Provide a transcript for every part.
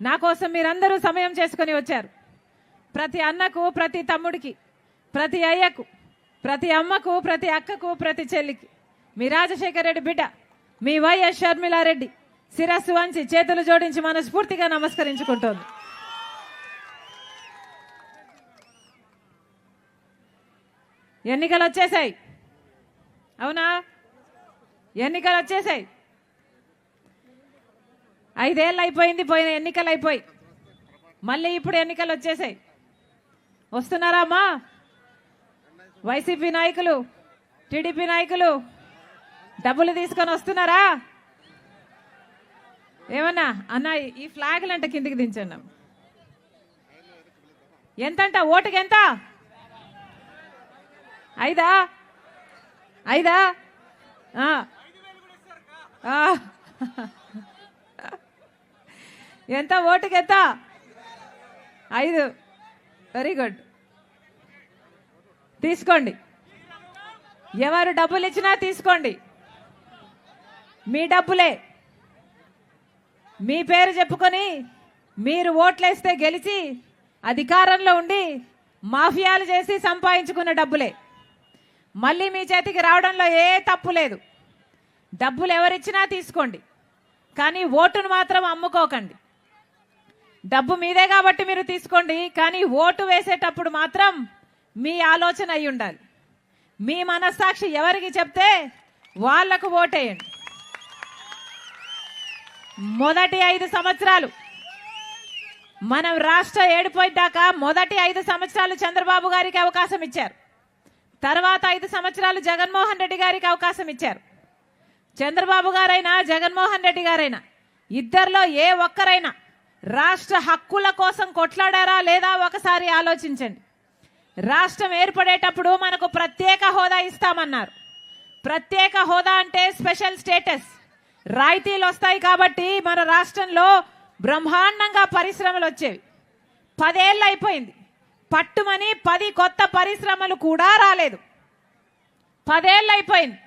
నా కోసం మీరందరూ సమయం చేసుకొని వచ్చారు. ప్రతి అన్నకు ప్రతి తమ్ముడికి ప్రతి అయ్యకు ప్రతి అమ్మకు ప్రతి అక్కకు ప్రతి చెల్లికి మీ రాజశేఖర రెడ్డి బిడ్డ మీ వైఎస్ షర్మిలారెడ్డి శిరస్సు వంచి చేతులు జోడించి మనస్ఫూర్తిగా నమస్కరించుకుంటోంది. ఎన్నికలు వచ్చేసాయి అవునా? ఎన్నికలు వచ్చేసాయి ఐదేళ్ళు అయిపోయింది పోయిన ఎన్నికలు అయిపోయి. మళ్ళీ ఇప్పుడు ఎన్నికలు వచ్చేసాయి. వస్తున్నారా అమ్మా? వైసీపీ నాయకులు టీడీపీ నాయకులు డబ్బులు తీసుకొని వస్తున్నారా? ఏమన్నా? అన్న ఈ ఫ్లాగులు అంటే కిందికి దించండి ఎంతంట? ఓటుకి ఎంత? ఐదా? ఐదా? ఆ. ఎంత? ఓటుకి ఎంత ఐదు. వెరీ గుడ్ తీసుకోండి. ఎవరు డబ్బులు ఇచ్చినా తీసుకోండి. మీ డబ్బులే. మీ పేరు చెప్పుకొని మీరు ఓట్లేస్తే గెలిచి అధికారంలో ఉండి మాఫియాలు చేసి సంపాదించుకున్న డబ్బులే. మళ్ళీ మీ చేతికి రావడంలో ఏ తప్పు లేదు. డబ్బులు ఎవరిచ్చినా తీసుకోండి. కానీ ఓటును మాత్రం అమ్ముకోకండి. డబ్బు మీదే కాబట్టి మీరు తీసుకోండి కానీ ఓటు వేసేటప్పుడు మాత్రం మీ ఆలోచన అయి ఉండాలి. మీ మనస్సాక్షి ఎవరికి చెప్తే వాళ్ళకు ఓటేయండి. మొదటి ఐదు సంవత్సరాలు మనం రాష్ట్ర ఏడిపోయిదాకా మొదటి ఐదు సంవత్సరాలు చంద్రబాబు గారికి అవకాశం ఇచ్చారు. తర్వాత ఐదు సంవత్సరాలు జగన్మోహన్ రెడ్డి గారికి అవకాశం ఇచ్చారు. చంద్రబాబు గారైనా జగన్మోహన్ రెడ్డి గారైనా ఇద్దరిలో ఏ ఒక్కరైనా రాష్ట్ర హక్కుల కోసం కొట్లాడారా లేదా ఒకసారి ఆలోచించండి. రాష్ట్రం ఏర్పడేటప్పుడు మనకు ప్రత్యేక హోదా ఇస్తామన్నారు. ప్రత్యేక హోదా అంటే స్పెషల్ స్టేటస్. రాయితీలు వస్తాయి కాబట్టి మన రాష్ట్రంలో బ్రహ్మాండంగా పరిశ్రమలు వచ్చేవి. పదేళ్ళు అయిపోయింది. పట్టుమని పది కొత్త పరిశ్రమలు కూడా రాలేదు. పదేళ్ళు అయిపోయింది.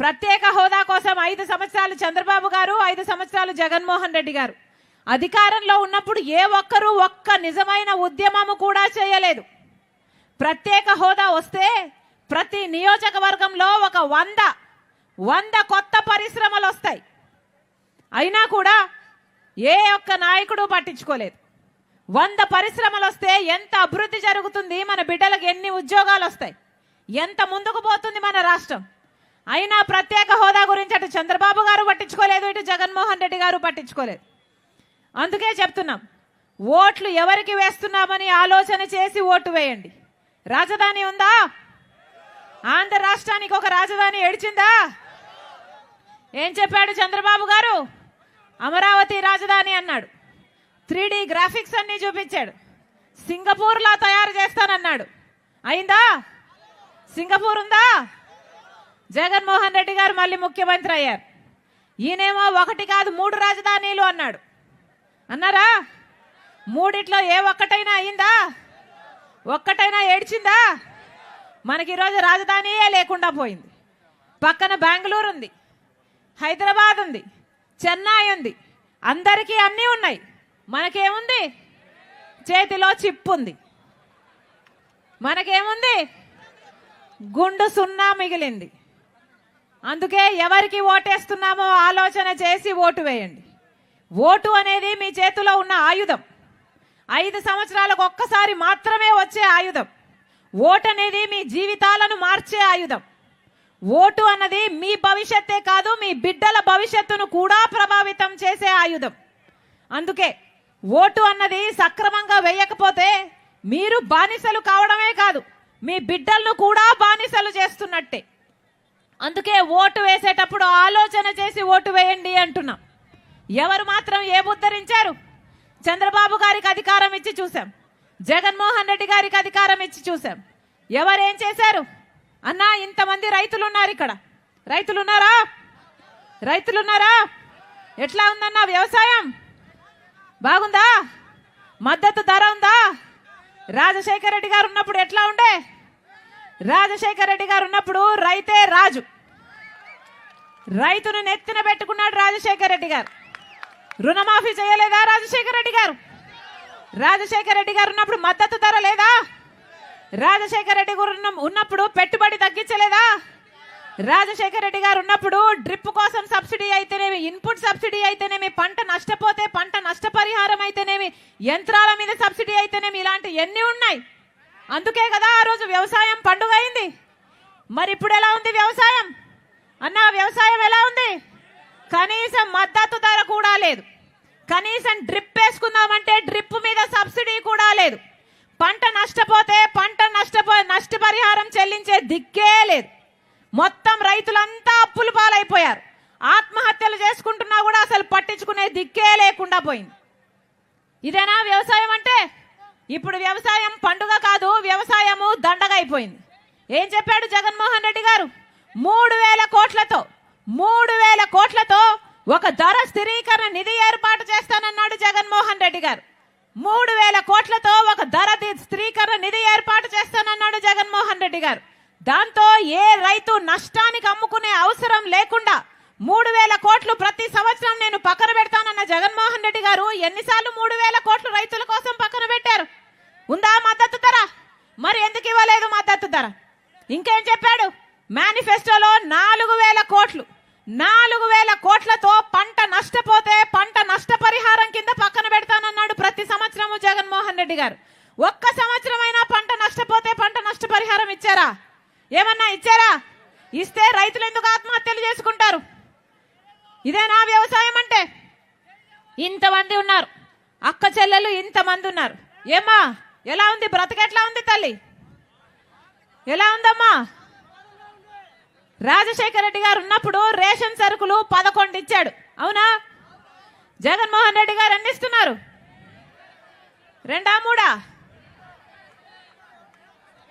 ప్రత్యేక హోదా కోసం ఐదు సంవత్సరాలు చంద్రబాబు గారు ఐదు సంవత్సరాలు జగన్మోహన్ రెడ్డి గారు. అధికారంలో ఉన్నప్పుడు ఏ ఒక్కరూ ఒక్క నిజమైన ఉద్యమము కూడా చేయలేదు. ప్రత్యేక హోదా వస్తే ప్రతి నియోజకవర్గంలో ఒక వంద వంద కొత్త పరిశ్రమలు వస్తాయి. అయినా కూడా ఏ ఒక్క నాయకుడు పట్టించుకోలేదు. వంద పరిశ్రమలు వస్తే ఎంత అభివృద్ధి జరుగుతుంది మన బిడ్డలకు ఎన్ని ఉద్యోగాలు వస్తాయి ఎంత ముందుకు పోతుంది మన రాష్ట్రం. అయినా ప్రత్యేక హోదా గురించి అటు చంద్రబాబు గారు పట్టించుకోలేదు ఇటు జగన్మోహన్ రెడ్డి గారు పట్టించుకోలేదు. అందుకే చెప్తున్నాం ఓట్లు ఎవరికి వేస్తున్నామని ఆలోచన చేసి ఓటు వేయండి. రాజధాని ఉందా? ఆంధ్ర రాష్ట్రానికి ఒక రాజధాని ఏడిచిందా? ఏం చెప్పాడు చంద్రబాబు గారు? అమరావతి రాజధాని అన్నాడు. త్రీ గ్రాఫిక్స్ అన్ని చూపించాడు. సింగపూర్లా తయారు చేస్తానన్నాడు. అయిందా? సింగపూర్ ఉందా? జగన్మోహన్ రెడ్డి గారు మళ్ళీ ముఖ్యమంత్రి అయ్యారు. ఈయనేమో ఒకటి కాదు మూడు రాజధానీలు అన్నాడు. అన్నారా? మూడిట్లో ఏ ఒక్కటైనా అయిందా? ఒక్కటైనా ఏడ్చిందా? మనకి ఈరోజు రాజధానియే లేకుండా పోయింది. పక్కన బెంగళూరు ఉంది హైదరాబాద్ ఉంది చెన్నై ఉంది. అందరికీ అన్నీ ఉన్నాయి. మనకేముంది? చేతిలో చిప్ ఉంది. మనకేముంది? గుండు సున్నా మిగిలింది. అందుకే ఎవరికి ఓటేస్తున్నామో ఆలోచన చేసి ఓటు వేయండి. ఓటు అనేది మీ చేతిలో ఉన్న ఆయుధం. ఐదు సంవత్సరాలకు ఒక్కసారి మాత్రమే వచ్చే ఆయుధం. ఓటు అనేది మీ జీవితాలను మార్చే ఆయుధం. ఓటు అన్నది మీ భవిష్యత్తే కాదు మీ బిడ్డల భవిష్యత్తును కూడా ప్రభావితం చేసే ఆయుధం. అందుకే ఓటు అన్నది సక్రమంగా వేయకపోతే మీరు బానిసలు కావడమే కాదు మీ బిడ్డలను కూడా బానిసలు చేస్తున్నట్టే. అందుకే ఓటు వేసేటప్పుడు ఆలోచన చేసి ఓటు వేయండి అంటున్నాం. ఎవరు మాత్రం ఏముద్ధరించారు? చంద్రబాబు గారికి అధికారం ఇచ్చి చూసాం జగన్మోహన్ రెడ్డి గారికి అధికారం ఇచ్చి చూసాం ఎవరేం చేశారు? అన్నా ఇంతమంది రైతులు ఉన్నారు ఇక్కడ. రైతులు ఉన్నారా రైతులు ఉన్నారా ఎట్లా ఉందన్నా వ్యవసాయం? బాగుందా? మద్దతు ధర ఉందా? రాజశేఖర రెడ్డి గారు ఉన్నప్పుడు ఎట్లా ఉండే? రాజశేఖర రెడ్డి గారు ఉన్నప్పుడు రైతే రాజు. రైతును నెత్తిన పెట్టుకున్నాడు రాజశేఖర రెడ్డి గారు. రుణమాఫీ చేయలేదా రాజశేఖర రెడ్డి గారు? రాజశేఖర రెడ్డి గారు ఉన్నప్పుడు మద్దతు ధర లేదా? రాజశేఖర రెడ్డి గారు ఉన్నప్పుడు పెట్టుబడి తగ్గించలేదా? రాజశేఖర రెడ్డి గారు ఉన్నప్పుడు డ్రిప్ కోసం సబ్సిడీ అయితేనేమి ఇన్పుట్ సబ్సిడీ అయితేనేమి పంట నష్టపోతే పంట నష్టపరిహారం అయితేనేమి యంత్రాల మీద సబ్సిడీ అయితేనేమి ఇలాంటి ఎన్ని ఉన్నాయి? అందుకే కదా ఆ రోజు వ్యవసాయం పండుగ అయింది. మరి ఇప్పుడు ఎలా ఉంది వ్యవసాయం? అన్న వ్యవసాయం ఎలా ఉంది? కనీసం మద్దతు ధర కూడా లేదు. కనీసం డ్రిప్ వేసుకుందామంటే డ్రిప్ మీద సబ్సిడీ కూడా లేదు. పంట నష్టపోతే పంట నష్టపో నష్టపరిహారం చెల్లించే దిక్కే లేదు. మొత్తం రైతులంతా అప్పులు పాలైపోయారు. ఆత్మహత్యలు చేసుకుంటున్నా కూడా అసలు పట్టించుకునే దిక్కే లేకుండా పోయింది. ఇదేనా వ్యవసాయం అంటే? ఇప్పుడు వ్యవసాయం పండుగ కాదు వ్యవసాయము దండగ అయిపోయింది. ఏం చెప్పాడు జగన్మోహన్ రెడ్డి గారు? మూడు వేల కోట్లతో మూడు వేల కోట్ల ఒక ధర స్థిరీకరణ నిధి ఏర్పాటు చేస్తానన్నాడు జగన్మోహన్ రెడ్డి గారు. మూడు వేల కోట్లతో ఒక ధర స్థిరీకరణ నిధి ఏర్పాటు చేస్తానన్నాడు జగన్మోహన్ రెడ్డి గారు. దాంతో ఏ రైతు నష్టానికి అమ్ముకునే అవసరం లేకుండా మూడు వేల కోట్లు ప్రతి సంవత్సరం నేను పక్కన పెడతానన్న జగన్మోహన్ రెడ్డి గారు ఎన్నిసార్లు మూడు వేల కోట్లు రైతుల కోసం పక్కన పెట్టారు. ఉందా మద్దతు ధర? మరి ఎందుకు ఇవ్వలేదు మద్దతు ధర? ఇంకేం చెప్పాడు? మేనిఫెస్టోలో నాలుగు వేల కోట్లు. నాలుగు వేల కోట్లతో పంట నష్టపోతే పంట నష్టపరిహారం కింద పక్కన పెడతానన్నాడు ప్రతి సంవత్సరము జగన్మోహన్ రెడ్డి గారు. ఒక్క సంవత్సరమైనా పంట నష్టపోతే పంట నష్టపరిహారం ఇచ్చారా? ఏమన్నా ఇచ్చారా? ఇస్తే రైతులు ఎందుకు ఆత్మహత్యలు చేసుకుంటారు? ఇదేనా వ్యవసాయం అంటే. ఇంతమంది ఉన్నారు. అక్క చెల్లెలు ఇంతమంది ఉన్నారు. ఏమ్మా ఎలా ఉంది? బ్రతకెట్లా ఉంది తల్లి? ఎలా ఉందమ్మా? రాజశేఖర రెడ్డి గారు ఉన్నప్పుడు రేషన్ సరుకులు పదకొండు ఇచ్చాడు. అవునా? జగన్మోహన్ రెడ్డి గారు అందిస్తున్నారు రెండా మూడా?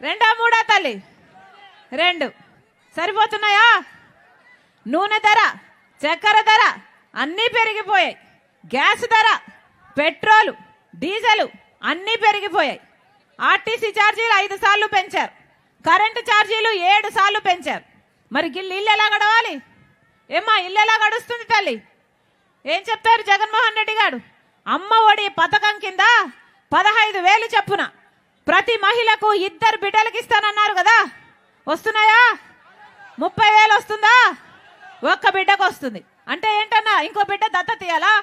రెండా మూడా తల్లి? రెండు. సరిపోతున్నాయా? నూనె ధర చక్కెర ధర అన్నీ పెరిగిపోయాయి. గ్యాస్ ధర పెట్రోలు డీజిల్ అన్నీ పెరిగిపోయాయి. ఆర్టీసీ ఛార్జీలు ఐదు సార్లు పెంచారు. కరెంటు ఛార్జీలు ఏడు సార్లు పెంచారు. మరి గిల్లు ఇల్లు ఎలా గడవాలి? ఏమ్మా ఇల్లు ఎలా గడుస్తుంది తల్లి? ఏం చెప్తారు జగన్మోహన్ రెడ్డి గారు? అమ్మ ఒడి పథకం కింద పదహైదు వేలు చెప్పున ప్రతి మహిళకు ఇద్దరు బిడ్డలకి ఇస్తానన్నారు కదా. వస్తున్నాయా? ముప్పై వేలు వస్తుందా? ఒక్క బిడ్డకు వస్తుంది. అంటే ఏంటన్నా ఇంకో బిడ్డ దత్త తీయాలా?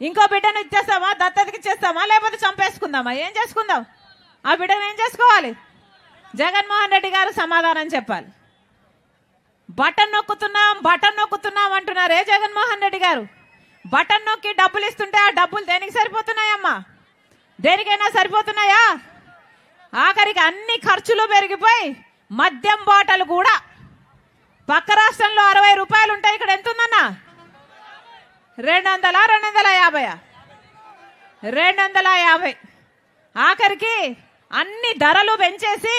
ఇంకో బిడ్డను ఇచ్చేస్తామా? దత్తతకి ఇచ్చేస్తామా? లేకపోతే చంపేసుకుందామా? ఏం చేసుకుందాం? ఆ బిడ్డను ఏం చేసుకోవాలి? జగన్మోహన్ రెడ్డి గారు సమాధానం చెప్పాలి. బటన్ నొక్కుతున్నాం బటన్ నొక్కుతున్నాం అంటున్నారే జగన్మోహన్ రెడ్డి గారు. బటన్ నొక్కి డబ్బులు ఇస్తుంటే ఆ డబ్బులు దేనికి సరిపోతున్నాయమ్మా? దేనికైనా సరిపోతున్నాయా? ఆఖరికి అన్ని ఖర్చులు పెరిగిపోయి మద్యం బాటలు కూడా. పక్క రాష్ట్రంలో అరవై రూపాయలు ఉంటాయి ఇక్కడ ఎంత ఉందన్నా? రెండు వందల రెండు వందల యాభై. రెండు వందల యాభై ఆఖరికి అన్ని ధరలు పెంచేసి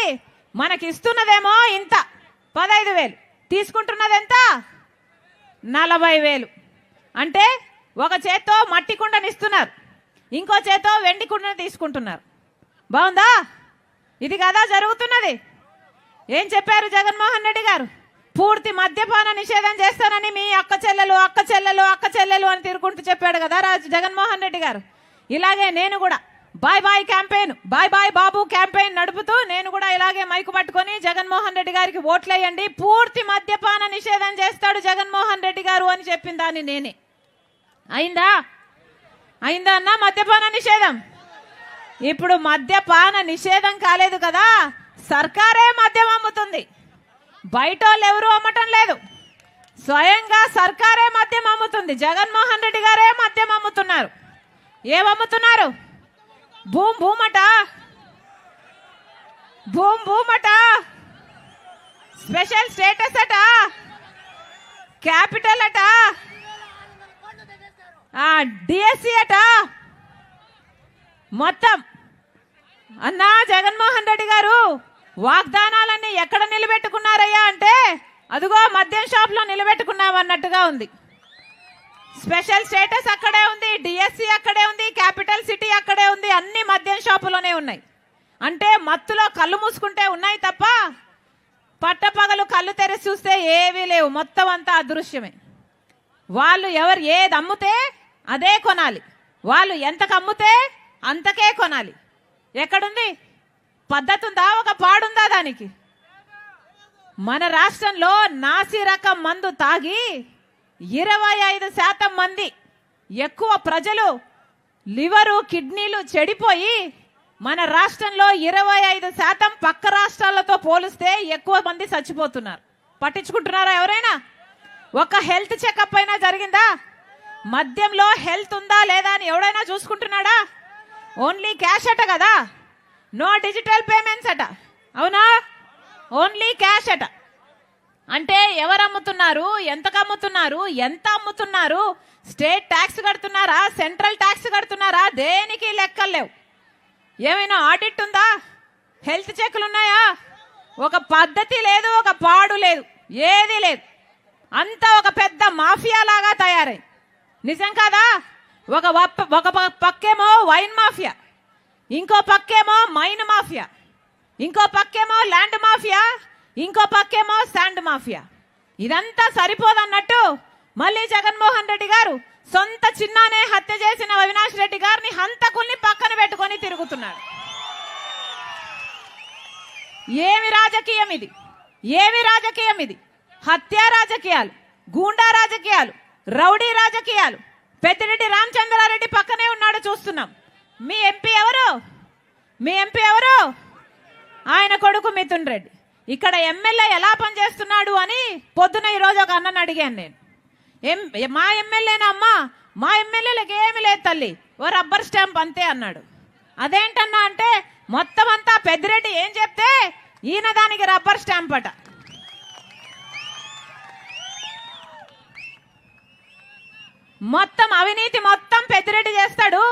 మనకి ఇస్తున్నదేమో ఇంత పదహైదు వేలు. తీసుకుంటున్నది ఎంత నలభై వేలు. అంటే ఒక చేత్తో మట్టి కుండని ఇస్తున్నారు ఇంకో చేత్తో వెండి కుండని తీసుకుంటున్నారు. బాగుందా? ఇది కదా జరుగుతున్నది. ఏం చెప్పారు జగన్మోహన్ రెడ్డి గారు? పూర్తి మద్యపాన నిషేధం చేస్తానని మీ అక్క చెల్లెలు అక్క చెల్లెలు అక్క చెల్లెలు అని తిరుగుకుంటూ చెప్పాడు కదా రాజు జగన్మోహన్ రెడ్డి గారు. ఇలాగే నేను కూడా bye bye campaign bye bye Babu campaign నడుపుతూ నేను కూడా ఇలాగే మైకు పట్టుకొని జగన్మోహన్ రెడ్డి గారికి ఓట్లేయండి పూర్తి మద్యపాన నిషేధం చేస్తాడు జగన్మోహన్ రెడ్డి గారు అని చెప్పిన దాన్ని నేనే. అయిందా? అయిందా అన్న మద్యపాన నిషేధం? ఇప్పుడు మద్యపాన నిషేధం కాలేదు కదా సర్కారే మద్యం అమ్ముతుంది. బయట వాళ్ళు ఎవరు అమ్మటం లేదు. స్వయంగా సర్కారే మద్యం అమ్ముతుంది. జగన్మోహన్ రెడ్డి గారే మద్యం అమ్ముతున్నారు. ఏమమ్ముతున్నారు? భూమ్ భూమట భూమ్ భూమట స్పెషల్ స్టేటస్ అట. క్యాపిటల్ అట. డిఎస్సి అట. మొత్తం. అన్నా జగన్మోహన్ రెడ్డి గారు వాగ్దానాలన్నీ ఎక్కడ నిలబెట్టుకున్నారయ్యా అంటే అదిగో మద్యం షాప్లో నిలబెట్టుకున్నామన్నట్టుగా ఉంది. స్పెషల్ స్టేటస్ అక్కడే ఉంది డిఎస్సి అక్కడే ఉంది క్యాపిటల్ సిటీ అక్కడే అన్ని మద్యం షాపులోనే ఉన్నాయి. అంటే మత్తులో కళ్ళు మూసుకుంటే ఉన్నాయి తప్ప పట్టపగలు కళ్ళు తెరిచి చూస్తే ఏవీ లేవు. మొత్తం అంతా అదృశ్యమే. వాళ్ళు ఎవరు ఏది అమ్మితే అదే కొనాలి. వాళ్ళు ఎంతకు అమ్ముతే అంతకే కొనాలి. ఎక్కడుంది? పద్ధతి ఉందా ఒక పాడుందా దానికి? మన రాష్ట్రంలో నాసి రకం మందు తాగి ఇరవై ఐదు శాతం మంది ఎక్కువ ప్రజలు లివరు కిడ్నీలు చెడిపోయి మన రాష్ట్రంలో ఇరవై ఐదు శాతం పక్క రాష్ట్రాలతో పోలిస్తే ఎక్కువ మంది చచ్చిపోతున్నారు. పట్టించుకుంటున్నారా ఎవరైనా? ఒక హెల్త్ చెకప్ అయినా జరిగిందా? మద్యంలో హెల్త్ ఉందా లేదా అని ఎవడైనా చూసుకుంటున్నాడా? ఓన్లీ క్యాష్ అట కదా? నో డిజిటల్ పేమెంట్స్ అట. అవునా? ఓన్లీ క్యాష్ అట. అంటే ఎవరు అమ్ముతున్నారు? ఎంతకు అమ్ముతున్నారు? ఎంత అమ్ముతున్నారు? స్టేట్ ట్యాక్స్ కడుతున్నారా? సెంట్రల్ ట్యాక్స్ కడుతున్నారా? దేనికి లెక్కలు లేవు. ఏమైనా ఆడిట్ ఉందా? హెల్త్ చెక్లు ఉన్నాయా? ఒక పద్ధతి లేదు ఒక పాడు లేదు ఏది లేదు. అంతా ఒక పెద్ద మాఫియా లాగా తయారై. నిజం కాదా? ఒక వప్ప- ఒక ప- పక్కేమో వైన్ మాఫియా ఇంకో పక్కేమో మైన్ మాఫియా ఇంకో పక్కేమో ల్యాండ్ మాఫియా ఇంకో పక్కేమో శాండ్ మాఫియా. ఇదంతా సరిపోదన్నట్టు మళ్ళీ జగన్మోహన్ రెడ్డి గారు సొంత చిన్నానే హత్య చేసిన అవినాష్ రెడ్డి గారిని హంతకుల్ని పక్కన పెట్టుకొని తిరుగుతున్నాడు ఏమి రాజకీయం ఇది? ఏమి రాజకీయం ఇది? హత్య రాజకీయాలు గూండా రాజకీయాలు రౌడీ రాజకీయాలు. పెద్దిరెడ్డి రామచంద్రారెడ్డి పక్కనే ఉన్నాడు చూస్తున్నాం. మీ ఎంపీ ఎవరు? మీ ఎంపీ ఎవరు? ఆయన కొడుకు మిథున్ రెడ్డి. ఇక్కడ ఎమ్మెల్యే ఎలా పనిచేస్తున్నాడు అని పొద్దున ఈరోజు ఒక అన్నను అడిగాను నేను. ఎం మా ఎమ్మెల్యేనా అమ్మా? మా ఎమ్మెల్యేలకు ఏమి లేదు తల్లి. ఓ రబ్బర్ స్టాంప్ అంతే అన్నాడు. అదేంటన్నా అంటే మొత్తం అంతా పెద్దిరెడ్డి ఏం చెప్తే ఈయన దానికి రబ్బర్ స్టాంప్ అట. మొత్తం అవినీతి మొత్తం పెద్దిరెడ్డి చేస్తాడు.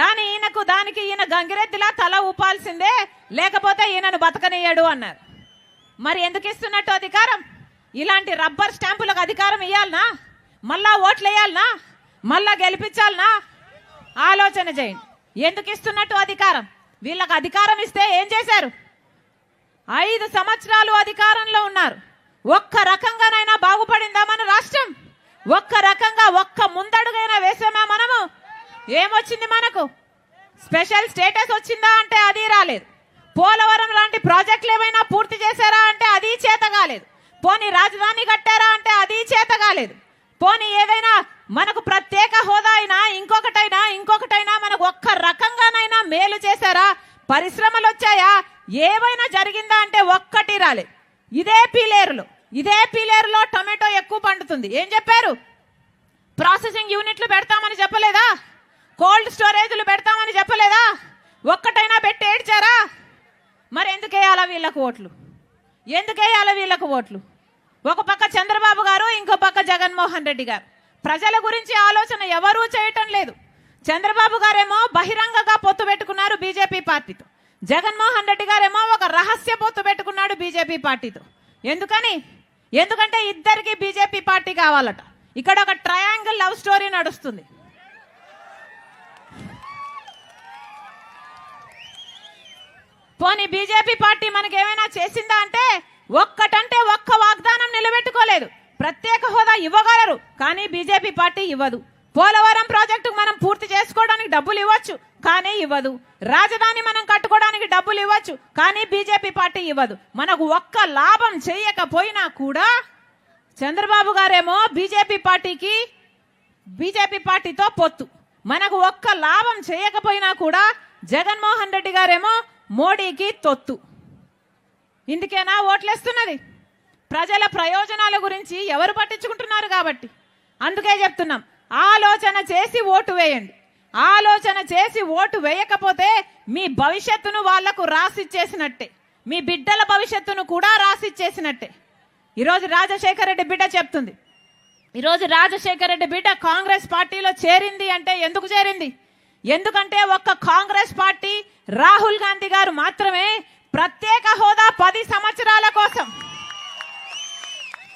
దాని ఈయనకు దానికి ఈయన గంగిరెద్దిలా తల ఊపాల్సిందే. లేకపోతే ఈయనను బతకనియ్యాడు అన్నారు. మరి ఎందుకు ఇస్తున్నట్టు అధికారం? ఇలాంటి రబ్బర్ స్టాంపులకు అధికారం ఇవ్వాలనా మళ్ళా ఓట్లు వేయాలనా? మళ్ళా గెలిపించాలనా? ఆలోచన చేయండి. ఎందుకు ఇస్తున్నట్టు అధికారం? వీళ్ళకి అధికారం ఇస్తే ఏం చేశారు? ఐదు సంవత్సరాలు అధికారంలో ఉన్నారు. ఒక్క రకంగానైనా బాగుపడిందా మన రాష్ట్రం? ఒక్క రకంగా ఒక్క ముందడుగైనా వేసామా మనము? ఏమొచ్చింది మనకు? స్పెషల్ స్టేటస్ వచ్చిందా అంటే అది రాలేదు. పోలవరం లాంటి ప్రాజెక్టులు ఏమైనా పూర్తి చేశారా అంటే అది చేత కాలేదు. పోనీ రాజధాని కట్టారా అంటే అది చేత కాలేదు. పోనీ ఏదైనా మనకు ప్రత్యేక హోదా అయినా ఇంకొకటైనా ఇంకొకటైనా మనకు ఒక్క రకంగానైనా మేలు చేశారా? పరిశ్రమలు వచ్చాయా? ఏమైనా జరిగిందా అంటే ఒక్కటి రాలేదు. ఇదే పీలేరులో ఇదే పీలేరులో టొమాటో ఎక్కువ పండుతుంది. ఏం చెప్పారు? ప్రాసెసింగ్ యూనిట్లు పెడతామని చెప్పలేదా? కోల్డ్ స్టోరేజ్లు పెడతామని చెప్పలేదా? ఒక్కటైనా పెట్టి వేయాలా వీళ్ళకు ఓట్లు? ఎందుకు వేయాలా వీళ్ళకు ఓట్లు? ఒక పక్క చంద్రబాబు గారు ఇంకో పక్క జగన్మోహన్ రెడ్డి గారు. ప్రజల గురించి ఆలోచన ఎవరూ చేయటం లేదు. చంద్రబాబు గారేమో బహిరంగంగా పొత్తు పెట్టుకున్నారు బీజేపీ పార్టీతో. జగన్మోహన్ రెడ్డి గారేమో ఒక రహస్య పొత్తు పెట్టుకున్నాడు బీజేపీ పార్టీతో. ఎందుకని? ఎందుకంటే ఇద్దరికి బీజేపీ పార్టీ కావాలట. ఇక్కడ ఒక ట్రయాంగిల్ లవ్ స్టోరీ నడుస్తుంది. పోనీ బీజేపీ పార్టీ మనకి ఏమైనా చేసిందా అంటే ఒక్కటంటే ఒక్క వాగ్దానం నిలబెట్టుకోలేదు. ప్రత్యేక హోదా ఇవ్వగలరు కానీ బీజేపీ పార్టీ ఇవ్వదు. పోలవరం ప్రాజెక్టుకు మనం పూర్తి చేసుకోవడానికి డబ్బులు ఇవ్వచ్చు కానీ ఇవ్వదు. రాజధాని మనం కట్టుకోవడానికి డబ్బులు ఇవ్వచ్చు కానీ బీజేపీ పార్టీ ఇవ్వదు. మనకు ఒక్క లాభం చేయకపోయినా కూడా చంద్రబాబు గారేమో బీజేపీ పార్టీకి బీజేపీ పార్టీతో పొత్తు. మనకు ఒక్క లాభం చేయకపోయినా కూడా జగన్మోహన్ రెడ్డి గారేమో మోడీకి తొత్తు. ఇందుకేనా ఓట్లేస్తున్నది? ప్రజల ప్రయోజనాల గురించి ఎవరు పట్టించుకుంటున్నారు కాబట్టి? అందుకే చెప్తున్నాం ఆలోచన చేసి ఓటు వేయండి. ఆలోచన చేసి ఓటు వేయకపోతే మీ భవిష్యత్తును వాళ్ళకు రాసిచ్చేసినట్టే. మీ బిడ్డల భవిష్యత్తును కూడా రాసిచ్చేసినట్టే. ఈరోజు రాజశేఖర రెడ్డి బిడ్డ చెప్తుంది ఈరోజు రాజశేఖర రెడ్డి బిడ్డ కాంగ్రెస్ పార్టీలో చేరింది అంటే ఎందుకు చేరింది? ఎందుకంటే ఒక్క కాంగ్రెస్ పార్టీ రాహుల్ గాంధీ గారు మాత్రమే ప్రత్యేక హోదా పది సంవత్సరాల కోసం.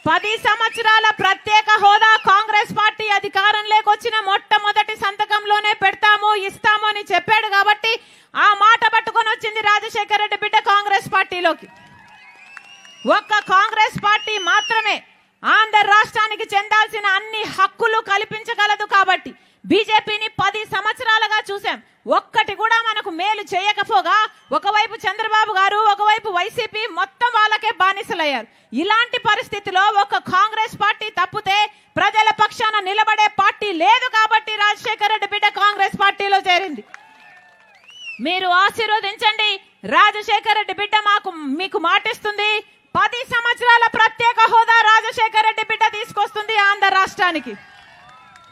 పది సంవత్సరాల ప్రత్యేక హోదా కాంగ్రెస్ పార్టీ అధికారంలోకి వచ్చిన మొట్టమొదటి సంతకంలోనే పెడతాము ఇస్తాము అని చెప్పాడు కాబట్టి ఆ మాట పట్టుకొని వచ్చింది రాజశేఖర రెడ్డి బిడ్డ కాంగ్రెస్ పార్టీలోకి ఒక్క కాంగ్రెస్ పార్టీ మాత్రమే ఆంధ్ర రాష్ట్రానికి చెందాల్సిన అన్ని హక్కులు కల్పించగలదు కాబట్టి బీజేపీని పది సంవత్సరాలుగా చూసాం ఒక్కటి కూడా మనకు మేలు చేయకపోగా ఒకవైపు చంద్రబాబు గారు ఒకవైపు వైసీపీ మొత్తం వాళ్ళకే బానిసలయ్యారు ఇలాంటి పరిస్థితిలో ఒక కాంగ్రెస్ పార్టీ తప్పితే ప్రజల పక్షాన నిలబడే పార్టీ లేదు కాబట్టి రాజశేఖర రెడ్డి బిడ్డ కాంగ్రెస్ పార్టీలో మీరు ఆశీర్వదించండి. రాజశేఖర రెడ్డి బిడ్డ మాకు మీకు మాటిస్తుంది. పది సంవత్సరాల ప్రత్యేక హోదా రాజశేఖర రెడ్డి బిడ్డ తీసుకొస్తుంది ఆంధ్ర రాష్ట్రానికి.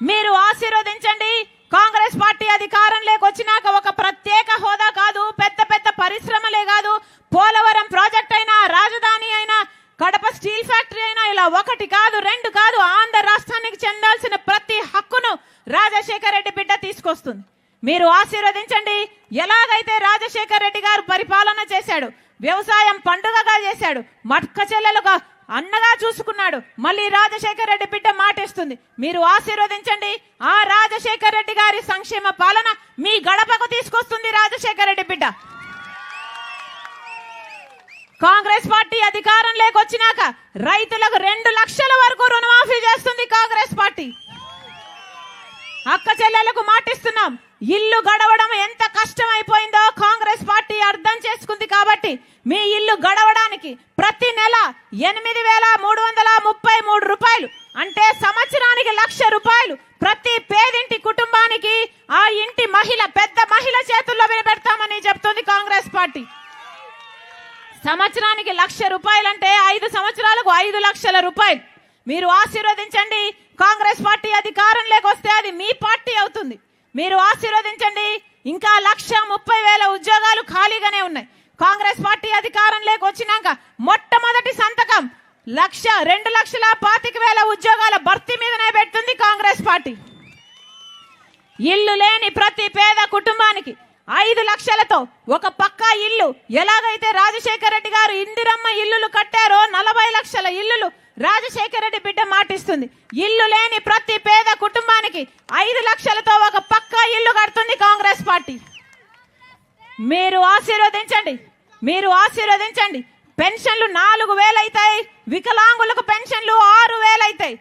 మీరు ఆశీర్వదించండి. కాంగ్రెస్ పార్టీ అధికారం వచ్చినాక ఒక ప్రత్యేక హోదా కాదు పెద్ద పెద్ద పరిశ్రమలే కాదు. పోలవరం ప్రాజెక్ట్ అయినా రాజధాని అయినా కడప స్టీల్ ఫ్యాక్టరీ అయినా ఇలా ఒకటి కాదు రెండు కాదు ఆంధ్ర రాష్ట్రానికి చెందాల్సిన ప్రతి హక్కును రాజశేఖర రెడ్డి బిడ్డ తీసుకొస్తుంది. మీరు ఆశీర్వదించండి. ఎలాగైతే రాజశేఖర్ రెడ్డి గారు పరిపాలన చేశాడు వ్యవసాయం పండుగగా చేశాడు మట్క చెల్లెలుగా అన్నగా చూసుకున్నాడు మళ్ళీ రాజశేఖర్ రెడ్డి బిడ్డ మాటేస్తుంది. మీరు ఆశీర్వదించండి. ఆ రాజశేఖర్ రెడ్డి గారి సంక్షేమ పాలన మీ గడపకు తీసుకొస్తుంది రాజశేఖర్ రెడ్డి బిడ్డ. కాంగ్రెస్ పార్టీ అధికారం వచ్చినాక రైతులకు రెండు లక్షల వరకు రుణమాఫీ చేస్తుంది కాంగ్రెస్ పార్టీ. అక్క చెల్లెలకు మాటిస్తున్నాం. ఇల్లు గడవడం ఎంత కష్టమైపోయిందో కాంగ్రెస్ పార్టీ అర్థం చేసుకుంది కాబట్టి మీ ఇల్లు గడవడానికి ప్రతి నెల ఎనిమిది వేల మూడు వందల ముప్పై మూడు రూపాయలు అంటే సంవత్సరానికి లక్ష రూపాయలు ప్రతి పేదింటి కుటుంబానికి ఆ ఇంటి మహిళ పెద్ద మహిళ చేతుల్లో వినబెడతామని చెప్తుంది కాంగ్రెస్ పార్టీ. సంవత్సరానికి లక్ష రూపాయలంటే ఐదు సంవత్సరాలకు ఐదు లక్షల రూపాయలు. మీరు ఆశీర్వదించండి కాంగ్రెస్ పార్టీ అధికారం వస్తే అది మీ పార్టీ అవుతుంది. మీరు ఆశీర్వదించండి. ఇంకా లక్ష ముప్పై వేల ఉద్యోగాలు ఖాళీగానే ఉన్నాయి. కాంగ్రెస్ పార్టీ అధికారంలోకి వచ్చినాక మొట్టమొదటి సంతకం లక్ష రెండు లక్షల పాతిక వేల ఉద్యోగాల భర్తీ మీదనే పెడుతుంది కాంగ్రెస్ పార్టీ. ఇల్లు లేని ప్రతి పేద కుటుంబానికి ఐదు లక్షలతో ఒక పక్కా ఇల్లు. ఎలాగైతే రాజశేఖర రెడ్డి గారు ఇందిరమ్మ ఇల్లులు కట్టారో నలభై లక్షల ఇల్లులు రాజశేఖర రెడ్డి బిడ్డ మాటిస్తుంది. ఇల్లు లేని ప్రతి పేద కుటుంబానికి ఐదు లక్షలతో ఒక పక్కా ఇల్లు కడుతుంది కాంగ్రెస్ పార్టీ. మీరు ఆశీర్వదించండి. మీరు ఆశీర్వదించండి. పెన్షన్లు నాలుగు వేలు అవుతాయి వికలాంగులకు పెన్షన్లు ఆరు వేలు అవుతాయి